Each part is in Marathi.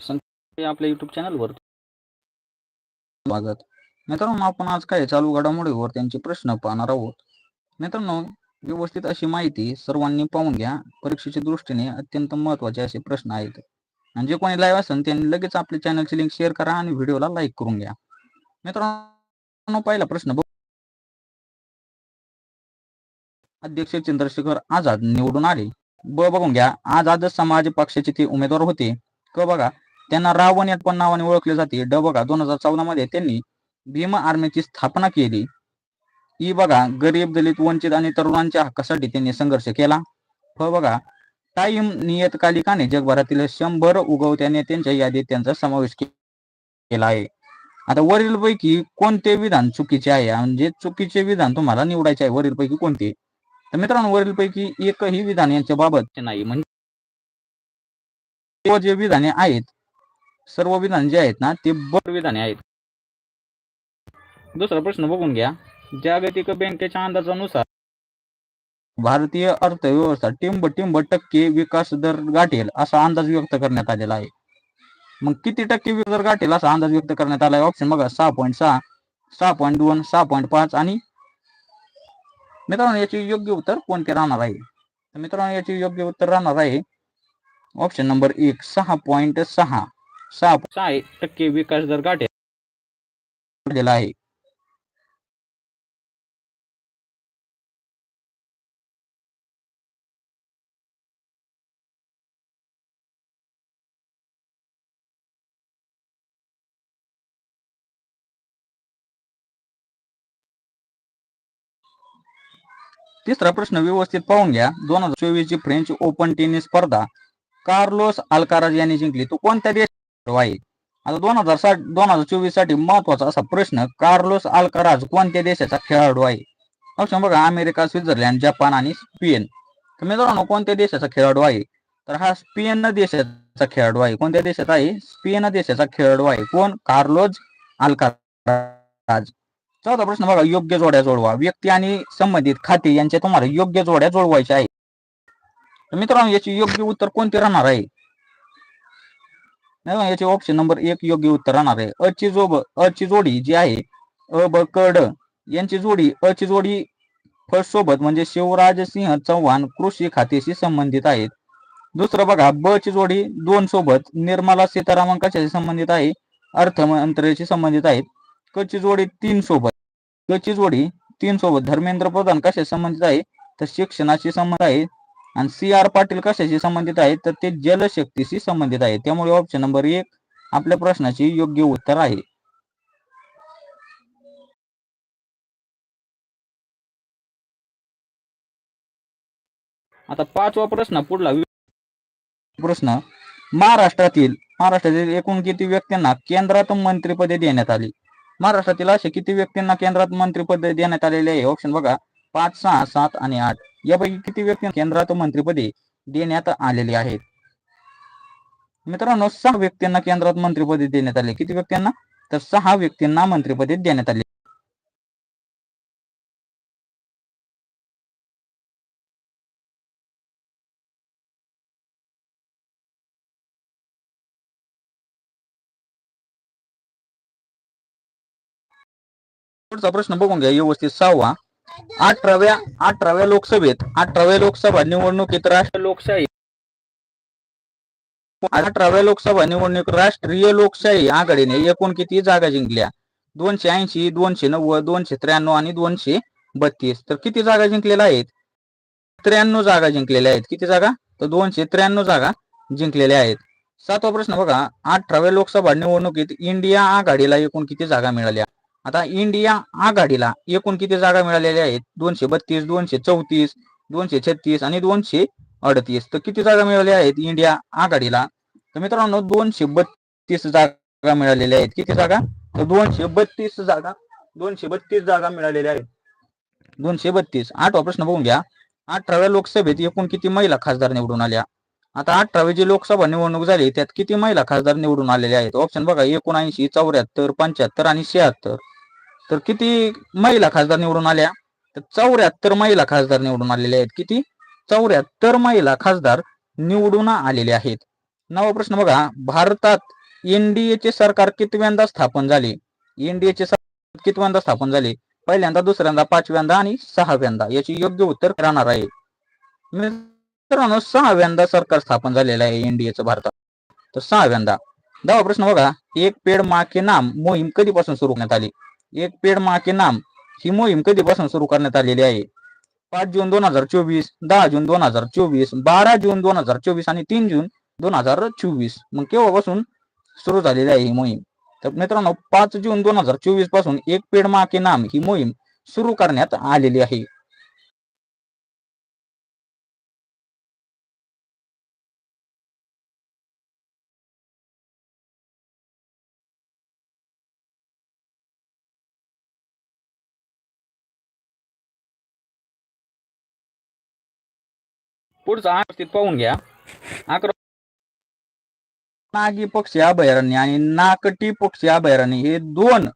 आपल्या युट्यूब चॅनलवर स्वागत. मित्रांनो आपण आज काय चालू घडामोडीवर त्यांचे प्रश्न पाहणार आहोत. मित्रांनो व्यवस्थित अशी माहिती सर्वांनी पाहून घ्या. परीक्षेच्या दृष्टीने अत्यंत महत्त्वाचे असे प्रश्न आहेत. आणि जे कोणी लाईव्ह असेल त्यांनी लगेच आपल्या चॅनलची लिंक शेअर करा आणि व्हिडिओला लाईक करून घ्या. मित्रांनो पहिला प्रश्न अध्यक्ष चंद्रशेखर आझाद निवडून आले. ब बघून घ्या. आझाद समाज पक्षाचे ते उमेदवार होते. क बघा. त्यांना रावण या पण नावाने ओळखले जाते. ड बघा दोन हजार चौदा मध्ये त्यांनी भीम आर्मीची स्थापना केली. ई बघा गरीब दलित वंचित आणि तरुणांच्या हक्कासाठी त्यांनी संघर्ष केला. फ बघा टाइम नियतकालिकाने जगभरातील शंभर उगवत्या नेत्यांच्या यादीत त्यांचा समावेश केला आहे. आता वरील पैकी कोणते विधान चुकीचे आहे? म्हणजे चुकीचे विधान तुम्हाला निवडायचे आहे वरील पैकी कोणते? तर मित्रांनो वरील पैकी एकही विधान यांच्या बाबत नाही. म्हणजे जे विधाने आहेत सर्व विधान जे आहेत ना ते बर विधाने आहेत. दुसरा प्रश्न बघून घ्या. जागतिक बँकेच्या अंदाजानुसार भारतीय अर्थव्यवस्था टिंब टिंब टक्के विकास दर गाठेल असा अंदाज व्यक्त करण्यात आलेला आहे. मग किती टक्के दर गाठेल असा अंदाज व्यक्त करण्यात आला आहे ऑप्शन बघा सहा पॉईंट सहा सहा पॉईंट दोन सहा पॉईंट पाच आणि मित्रांनो याचे योग्य उत्तर कोणते राहणार आहे? तर मित्रांनो याचे योग्य उत्तर राहणार आहे. ऑप्शन नंबर एक सहा पॉईंट सहा. सहा सहा टक्के विकास दर गाठेल. आहे. तिसरा प्रश्न व्यवस्थित पाहून घ्या. दोन हजार चोवीस ची फ्रेंच ओपन टेनिस स्पर्धा. कार्लोस अल्काराज यांनी जिंकली. तो कोणत्या देश आहे आता दोन हजार साठ दोन हजार चोवीससाठी महत्त्वाचा असा प्रश्न कार्लोस आल्काराज कोणत्या देशाचा खेळाडू आहे? ऑप्शन बघा अमेरिका स्वित्झर्लंड जपान आणि स्पेन. तर मित्रांनो कोणत्या देशाचा खेळाडू आहे? तर हा स्पेन देशाचा खेळाडू आहे. कोणत्या देशाचा आहे? स्पेन देशाचा खेळाडू आहे. कोण? Carlos Alcaraz. चौथा प्रश्न बघा योग्य जोड्या जोडवा. व्यक्ती आणि संबंधित खाते यांच्या तुम्हाला योग्य जोड्या जोडवायच्या आहे मित्रांनो याची योग्य उत्तर कोणते राहणार आहे? नाही याचे ऑप्शन नंबर एक योग्य उत्तर राहणार आहे. अ ची जोब अ ची जोडी जी आहे अ ब क ड यांची जोडी अ ची जोडी फर्स्ट सोबत म्हणजे शिवराज सिंह चव्हाण कृषी खात्याशी संबंधित आहेत दुसरं बघा ब ची जोडी दोन सोबत निर्मला सीतारामन कशाशी संबंधित आहे? अर्थमंत्र्याशी संबंधित आहेत क ची जोडी तीन सोबत क ची जोडी तीन सोबत धर्मेंद्र प्रधान कशाशी संबंधित आहे? तर शिक्षणाशी संबंध आहे. आणि सी आर पाटील कशाशी संबंधित आहे तर ते जलशक्तीशी संबंधित आहे त्यामुळे ऑप्शन नंबर एक आपल्या प्रश्नाची योग्य उत्तर आहे. आता पाचवा प्रश्न पुढला. प्रश्न महाराष्ट्रातील महाराष्ट्रातील एकूण किती व्यक्तींना केंद्रात मंत्रिपदे देण्यात आली? महाराष्ट्रातील असे किती व्यक्तींना केंद्रात मंत्रिपदे देण्यात आलेले आहे? ऑप्शन बघा पाच सहा सात आणि आठ. यापैकी किती व्यक्ती केंद्रात मंत्रीपदी देण्यात आलेली आहेत? मित्रांनो सहा व्यक्तींना केंद्रात मंत्रिपदे देण्यात आले. किती व्यक्तींना? तर सहा व्यक्तींना मंत्रिपदे देण्यात आले. पुढचा प्रश्न बघून घ्या. व्यवस्थित सहावा. अठराव्या अठराव्या लोकसभेत अठराव्या लोकसभा निवडणुकीत राष्ट्र लोकशाही. अठराव्या लोकसभा निवडणूक राष्ट्रीय लोकशाही आघाडीने एकूण किती जागा जिंकल्या. दोनशे ऐंशी दोनशे नव्वद दोनशे त्र्याण्णव आणि दोनशे बत्तीस. तर किती जागा जिंकलेल्या आहेत? त्र्याण्णव जागा जिंकलेल्या आहेत. किती जागा? तर दोनशे त्र्याण्णव जागा जिंकलेल्या आहेत. सातवा प्रश्न बघा. अठराव्या लोकसभा निवडणुकीत इंडिया आघाडीला एकूण किती जागा मिळाल्या? आता इंडिया आघाडीला एकूण किती जागा मिळालेल्या आहेत? दोनशे बत्तीस दोनशे चौतीस दोनशे छत्तीस आणि दोनशे अडतीस. तर किती जागा मिळाल्या आहेत इंडिया आघाडीला? तर मित्रांनो दोनशे बत्तीस जागा मिळालेल्या आहेत. किती जागा? तर दोनशे बत्तीस जागा दोनशे बत्तीस जागा मिळालेल्या आहेत. दोनशे बत्तीस. आठवा प्रश्न बघून घ्या. अठराव्या लोकसभेत एकूण किती महिला खासदार निवडून आल्या? आता अठरावी जी लोकसभा निवडणूक झाली त्यात किती महिला खासदार निवडून आलेल्या आहेत? ऑप्शन बघा एकोणऐंशी चौऱ्याहत्तर पंच्याहत्तर आणि शहात्तर. तर किती महिला खासदार निवडून आल्या? तर चौऱ्याहत्तर महिला खासदार निवडून आलेल्या आहेत. किती? चौऱ्याहत्तर महिला खासदार निवडून आलेले आहेत. नवा प्रश्न बघा. भारतात एनडीएचे सरकार कितव्यांदा स्थापन झाले? एनडीएचे सरकार कितव्यांदा स्थापन झाले? पहिल्यांदा दुसऱ्यांदा पाचव्यांदा आणि सहाव्यांदा याची योग्य उत्तर राहणार आहे. मित्रांनो सहाव्यांदा सरकार स्थापन झालेलं आहे एनडीएचं भारतात. तर सहाव्यांदा. दहावा प्रश्न बघा. एक पेड मा के नाम मोहीम कधीपासून सुरू करण्यात आली? एक पेड मा के नाम ही मोहीम कधीपासून सुरू करण्यात आलेली आहे? पाच जून दोन हजार चोवीस दहा जून दोन हजार चोवीस बारा जून दोन हजार चोवीस आणि तीन जून दोन हजार चोवीस. मग केव्हापासून सुरू झालेली आहे ही मोहीम? तर मित्रांनो पाच जून दोन हजार चोवीसपासून एक पेड मा के नाम ही मोहीम सुरू करण्यात आलेली आहे. पुढचा आकृतीत पाहून घ्या. अकरा नागी पक्षी अभयारण्य आणि नाकटी पक्षी अभयारण्य हे दोन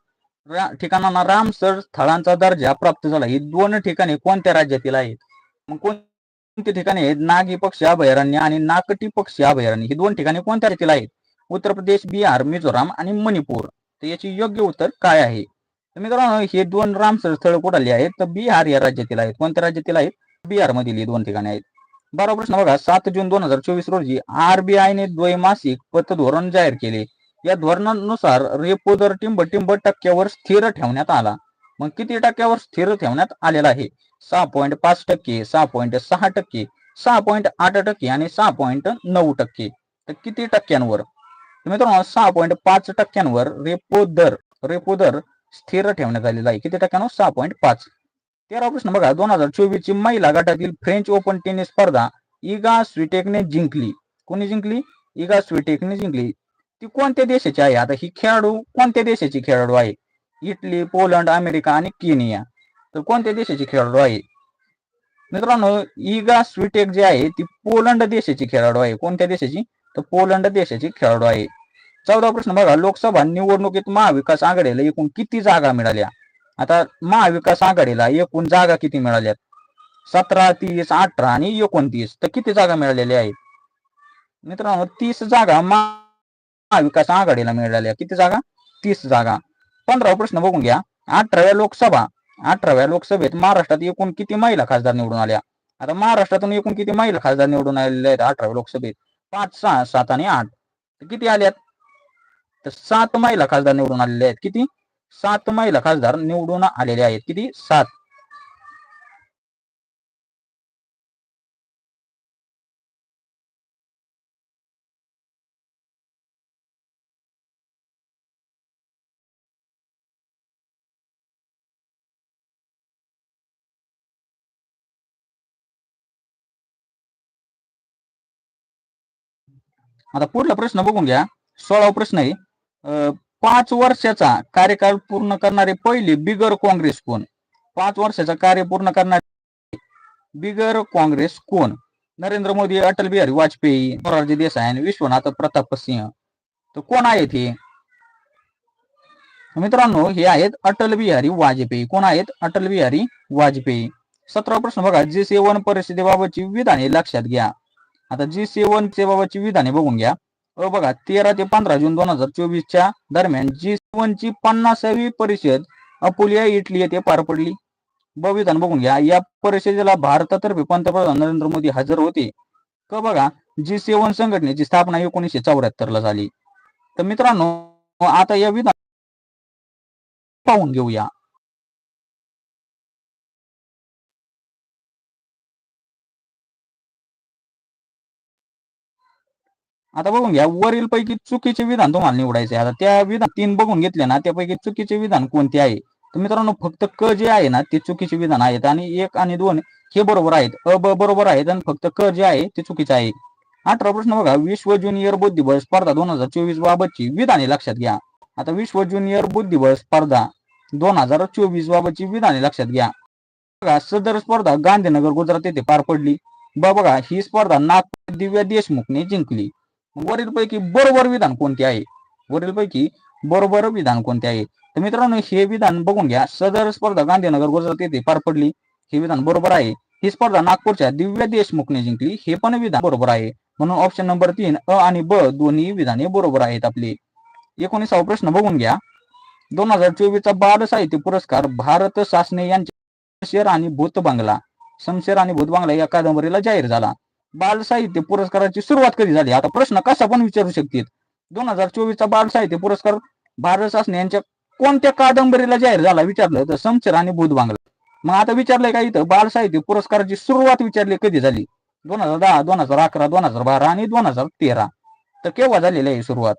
ठिकाणांना रामसर स्थळांचा दर्जा प्राप्त झाला. ही दोन ठिकाणे कोणत्या राज्यातील आहेत? मग कोणती ठिकाणे आहेत? नागी पक्षी अभयारण्य आणि नाकटी पक्षी अभयारण्य. ही दोन ठिकाणे कोणत्या राज्यातील आहेत? उत्तर प्रदेश बिहार मिझोराम आणि मणिपूर. तर याची योग्य उत्तर काय आहे? तर मित्रांनो हे दोन रामसर स्थळ कुठले आहेत? तर बिहार या राज्यातील आहेत. कोणत्या राज्यातील आहेत? बिहार मधील ही दोन ठिकाणे आहेत. बारा प्रश्न बघा सात जून दोन हजार चोवीस रोजी आरबीआयने द्वैमासिक पतधोरण जाहीर केले. या धोरणानुसार रेपो दर टिंब टिंब टक्क्यावर स्थिर ठेवण्यात आला. मग किती टक्क्यावर स्थिर ठेवण्यात आलेला आहे? सहा पॉईंट पाच टक्के सहा पॉईंट सहा टक्के सहा पॉईंट आठ टक्के आणि सहा पॉईंट नऊ टक्के. तर किती टक्क्यांवर? मित्रांनो सहा पॉईंट पाच टक्क्यांवर रेपो दर रेपो दर स्थिर ठेवण्यात आलेला आहे. किती टक्क्यांवर? सहा पॉईंट पाच. तेरा प्रश्न बघा दोन हजार चोवीस ची महिला गटातील फ्रेंच ओपन टेनिस स्पर्धा इगा स्विटेकने जिंकली. कोणी जिंकली? इगा स्विटेकने जिंकली. ती कोणत्या देशाची आहे? आता ही खेळाडू कोणत्या देशाची खेळाडू आहे? इटली पोलंड अमेरिका आणि केनिया. तर कोणत्या देशाची खेळाडू आहे? मित्रांनो इगा स्विटेक जी आहे ती पोलंड देशाची खेळाडू आहे. कोणत्या देशाची? तर पोलंड देशाची खेळाडू आहे. चौदा प्रश्न बघा लोकसभा निवडणुकीत महाविकास आघाडीला एकूण किती जागा मिळाल्या? आता महाविकास आघाडीला एकूण जागा किती मिळाल्यात? सतरा तीस अठरा आणि एकोणतीस. तर किती जागा मिळालेल्या आहेत? मित्रांनो तीस जागा महाविकास आघाडीला मिळाल्या. किती जागा? तीस जागा. पंधरावा प्रश्न बघून घ्या. अठराव्या लोकसभा अठराव्या लोकसभेत महाराष्ट्रात एकूण किती महिला खासदार निवडून आल्या? आता महाराष्ट्रातून एकूण किती महिला खासदार निवडून आलेल्या आहेत अठराव्या लोकसभेत? पाच सहा सात आणि आठ. तर किती आल्यात? तर सात महिला खासदार निवडून आलेल्या आहेत. किती? सात महिला खासदार निवडून आलेले आहेत. किती? सात. आता पुढला प्रश्न बघून घ्या. सोळावा प्रश्न आहे. अं, पाच वर्षाचा कार्यकाळ पूर्ण करणारे पहिले बिगर काँग्रेस कोण? पाच वर्षाचा कार्य पूर्ण करणारे बिगर काँग्रेस कोण? नरेंद्र मोदी अटल बिहारी वाजपेयी मोरारजी देसाई आणि विश्वनाथ प्रताप सिंह. तर कोण आहेत हे? मित्रांनो हे आहेत अटल बिहारी वाजपेयी. कोण आहेत? अटल बिहारी वाजपेयी. सतरा प्रश्न बघा. जी सेवन परिषदेबाबतची विधाने लक्षात घ्या. आता जी सेवन सेबाबतची विधाने बघून घ्या. बघा तेरा ते पंधरा जून दोन हजार चोवीसच्या दरम्यान जी सेवनची पन्नासावी परिषद अपोलिया इटली येथे पार पडली. ब विधान बघून घ्या. या परिषदेला भारतातर्फे पंतप्रधान नरेंद्र मोदी हजर होते. क बघा जी सेवन संघटनेची स्थापना एकोणीसशे चौऱ्याहत्तर ला झाली. तर मित्रांनो आता या विधान पाहून घेऊया. आता बघून घ्या वरील पैकी चुकीचे विधान तुम्हाला निवडायचे आता त्या विधान तीन बघून घेतले ना त्यापैकी चुकीचे विधान कोणते आहे? तर मित्रांनो फक्त क जे आहे ना ते चुकीचे विधान आहेत आणि एक आणि दोन हे बरोबर आहेत. अ ब बरोबर आहेत आणि फक्त क जे आहे ते चुकीचे आहे. अठरा प्रश्न बघा. विश्व ज्युनियर बुद्धिबळ स्पर्धा दोन हजार चोवीस बाबतची विधाने लक्षात घ्या. आता विश्व ज्युनियर बुद्धिबळ स्पर्धा दोन हजार चोवीस बाबतची विधाने लक्षात घ्या. बघा सदर स्पर्धा गांधीनगर गुजरात येथे पार पडली. बघा ही स्पर्धा नागपूर दिव्या देशमुखने जिंकली. वरील पैकी बरोबर विधान कोणते आहे? वरील पैकी बरोबर विधान कोणते आहे? तर मित्रांनो हे विधान बघून घ्या. सदर स्पर्धा गांधीनगर गुजरात येथे पार पडली. हे विधान बरोबर आहे. ही स्पर्धा नागपूरच्या दिव्या देशमुखने जिंकली. हे पण विधान बरोबर आहे. म्हणून ऑप्शन नंबर तीन अ आणि ब दोन्ही विधाने बरोबर आहेत आपले. एकोणीसावा प्रश्न बघून घ्या. दोन हजार चोवीसचा बाल साहित्य पुरस्कार भारत सासने यांच्या शेर आणि भूत बांगला शमशेर आणि भूत बांगला या कादंबरीला जाहीर झाला. बाल साहित्य पुरस्काराची सुरुवात कधी झाली? आता प्रश्न कसा पण विचारू शकतील. दोन हजार चोवीसचा बाल साहित्य पुरस्कार भारत शासने यांच्या कोणत्या कादंबरीला जाहीर झाला विचारलं तर समचर आणि भूत बांगला. मग आता विचारलंय का इथं? बाल साहित्य पुरस्काराची सुरुवात विचारली कधी झाली? दोन हजार दहा दोन हजार अकरा दोन हजार बारा आणि दोन हजार तेरा. तर केव्हा झालेली आहे सुरुवात?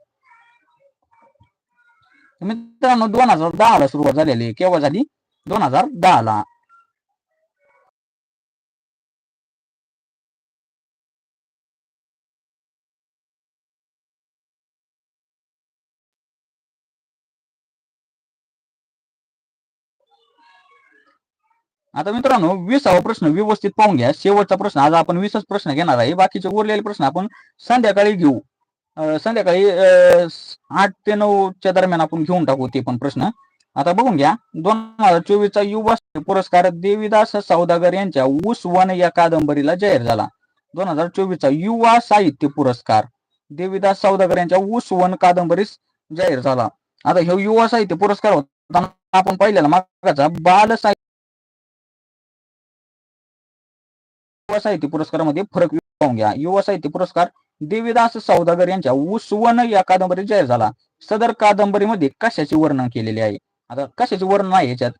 मित्रांनो दोन हजार दहा ला सुरुवात झालेली आहे. केव्हा झाली? दोन हजार दहा ला आता मित्रांनो विसावा प्रश्न व्यवस्थित पाहून घ्या. शेवटचा प्रश्न आज आपण वीसच प्रश्न घेणार आहे. बाकीचे उरलेले प्रश्न आपण संध्याकाळी घेऊ. संध्याकाळी अं, आठ ते नऊच्या दरम्यान आपण घेऊन टाकू ते पण प्रश्न. आता बघून घ्या. दोन हजार चोवीसचा युवा पुरस्कार देवीदास सौदागर यांच्या ऊस वन या कादंबरीला जाहीर झाला. दोन हजार चोवीसचा युवा साहित्य पुरस्कार देवीदास सौदागर यांच्या ऊस वन कादंबरीस जाहीर झाला. आता हे युवा साहित्य पुरस्कार होता आपण पाहिलेला मागाचा बाल साहित्य युवा साहित्य पुरस्कारामध्ये फरक पाहून घ्या. युवा साहित्य पुरस्कार देवीदास सौदागर यांच्या उसवन या कादंबरीत जाहीर झाला. सदर कादंबरीमध्ये कशाचे वर्णन केलेले आहे? आता कशाचे वर्णन आहे याच्यात?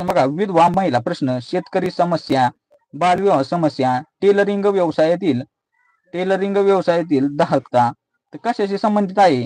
बघा विधवा महिला प्रश्न शेतकरी समस्या बालविवाह समस्या टेलरिंग व्यवसायातील टेलरिंग व्यवसायातील दाहकता तर कशाशी संबंधित आहे?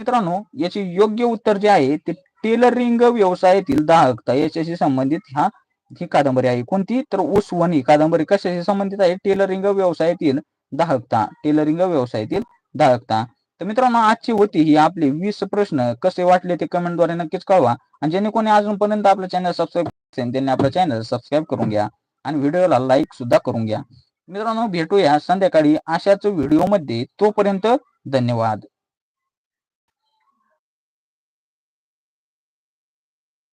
मित्रांनो याचे योग्य उत्तर जे आहे ते टेलरिंग व्यवसायातील दाहकता याच्याशी संबंधित ह्या ही कादंबरी आहे. कोणती? तर उसवन ही. कादंबरी कशाशी संबंधित आहे? टेलरिंग व्यवसायातील दाहकता. टेलरिंग व्यवसायातील दाहकता. तर मित्रांनो आजची होती ही आपले वीस प्रश्न. कसे वाटले ते कमेंटद्वारे नक्कीच कळवा. आणि ज्याने कोणी अजूनपर्यंत आपलं चॅनल सबस्क्राईब त्यांनी आपलं चॅनल सबस्क्राईब करून घ्या. आणि व्हिडिओला लाईक सुद्धा करून घ्या. मित्रांनो भेटूया संध्याकाळी अशाच व्हिडिओमध्ये. तोपर्यंत धन्यवाद.